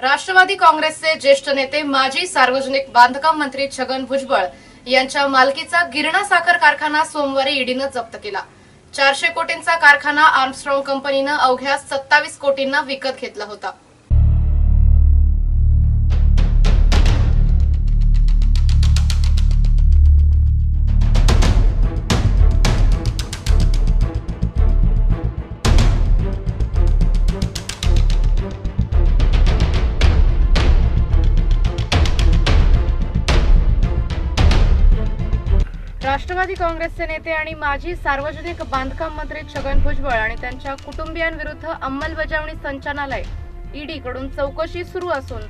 राष्ट्रवादी काँग्रेसचे ज्येष्ठ नेते माजी सार्वजनिक बांधकाम मंत्री छगन भुजबळ यांच्या मालकीचा गिरणा साखर कारखाना सोमवारी ईडीनं जप्त केला. चारशे कोटींचा कारखाना आर्मस्ट्रॉंग कंपनीनं अवघ्या सत्तावीस कोटींना विकत घेतला होता. राष्ट्रवादी काँग्रेसचे नेते आणि माजी सार्वजनिक बांधकाम मंत्री छगन भुजबळ आणि त्यांच्या कुटुंबियांविरुद्ध अंमलबजावणी संचालनालय ईडी कडून चौकशी सुरू असून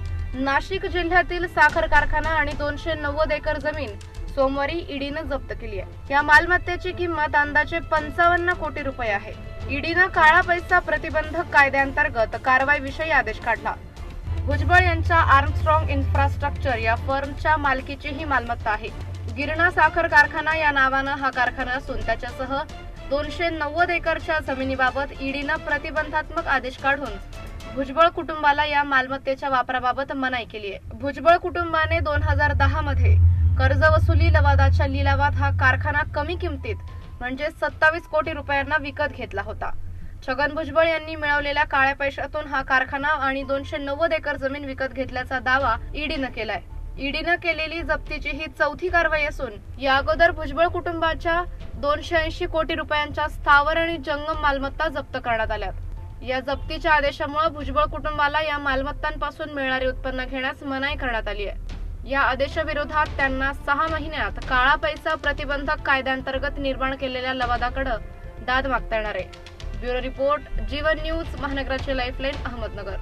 नाशिक जिल्ह्यातील साखर कारखाना आणि दोनशे नव्वद एकर जमीन सोमवारी ईडीनं जप्त केली आहे. या मालमत्तेची किंमत अंदाजे पंचावन्न कोटी रुपये आहे. ईडीनं काळा पैसा प्रतिबंधक कायद्याअंतर्गत कारवाईविषयी आदेश काढला. भुजबळ यांच्या आर्मस्ट्रॉंग इन्फ्रास्ट्रक्चर या फर्मच्या मालकीची ही मालमत्ता आहे. गिरणा साखर कारखाना या नावानं हा कारखाना असून त्याच्यासह दोनशे नव्वद एकरच्या जमिनीबाबत ईडीनं प्रतिबंधात्मक आदेश काढून भुजबळ कुटुंबाला या मालमत्तेच्या वापराबाबत मनाई केली आहे. भुजबळ कुटुंबाने दोन हजार दहा मध्ये कर्ज वसुली लवादाच्या लिलावात हा कारखाना कमी किमतीत म्हणजे सत्तावीस कोटी रुपयांना विकत घेतला होता. छगन भुजबळ यांनी मिळवलेल्या काळ्या पैशातून हा कारखाना आणि दोनशे नव्वद एकर जमीन विकत घेतल्याचा दावा ईडीनं केलाय. ईडीनं केलेली जप्तीची ही चौथी कारवाई असून या अगोदर भुजबळ कुटुंबाच्या दोनशे ऐंशी कोटी रुपयांच्या स्थावर आणि जंगम मालमत्ता जप्त करण्यात आल्या या जप्तीच्या आदेशामुळे भुजबळ कुटुंबाला या मालमत्तांपासून मिळणारे उत्पन्न घेण्यास मनाई करण्यात आली आहे. या आदेशाविरोधात त्यांना सहा महिन्यात काळा पैसा प्रतिबंधक कायद्यांतर्गत निर्माण केलेल्या लवादाकडे दाद मागता येणार आहे. ब्युरो रिपोर्ट जीवन न्यूज महानगराचे लाईफलाईन अहमदनगर.